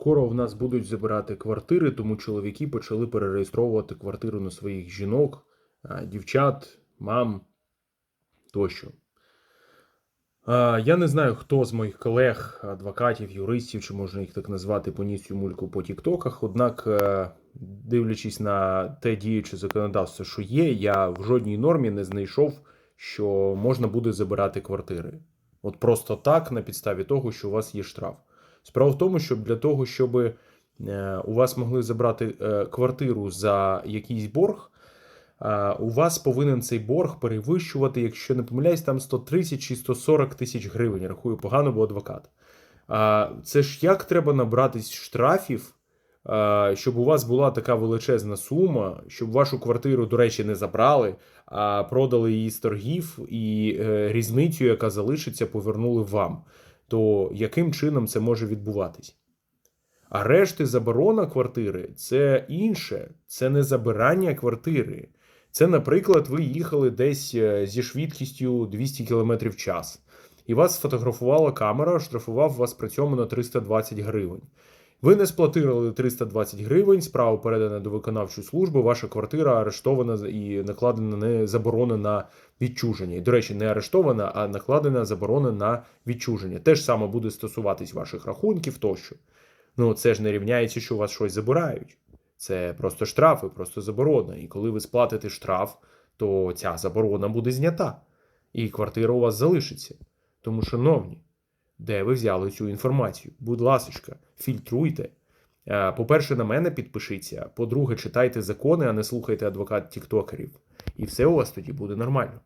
Скоро в нас будуть забирати квартири, тому чоловіки почали перереєстровувати квартиру на своїх жінок, дівчат, мам тощо. Я не знаю, хто з моїх колег, адвокатів, юристів, чи можна їх так назвати, поніс цю мульку по тіктоках. Однак, е, дивлячись на те діюче законодавство, що є, я в жодній нормі не знайшов, що можна буде забирати квартири. От просто так, на підставі того, що у вас є штраф. Справа в тому, що для того, щоб е, у вас могли забрати е, квартиру за якийсь борг, е, у вас повинен цей борг перевищувати, якщо не помиляюсь, там 130 чи 140 тисяч гривень. Рахую погано, бо адвокат. Це ж як треба набратись штрафів, щоб у вас була така величезна сума, щоб вашу квартиру, до речі, не забрали, а продали її з торгів, і різницю, яка залишиться, повернули вам. То яким чином це може відбуватись? Арешти заборона квартири це інше, це не забирання квартири. Це, наприклад, ви їхали десь е, зі швидкістю 200 км в час, і вас сфотографувала камера, штрафував вас при цьому на 320 гривень. Ви не сплатили 320 гривень, справа передана до виконавчої служби, ваша квартира арештована і накладена не заборона на відчуження. І, до речі, не арештована, а накладена заборона на відчуження. Те ж саме буде стосуватись ваших рахунків тощо. Ну, це ж не рівняється, що у вас щось забирають. Це просто штрафи, просто заборона. І коли ви сплатите штраф, то ця заборона буде знята, і квартира у вас залишиться. Тому, шановні, де ви взяли цю інформацію? Будь ласочка, фільтруйте. Е, По-перше, на мене підпишіться. По-друге, читайте закони, а не слухайте адвокат тіктокерів. І все у вас тоді буде нормально.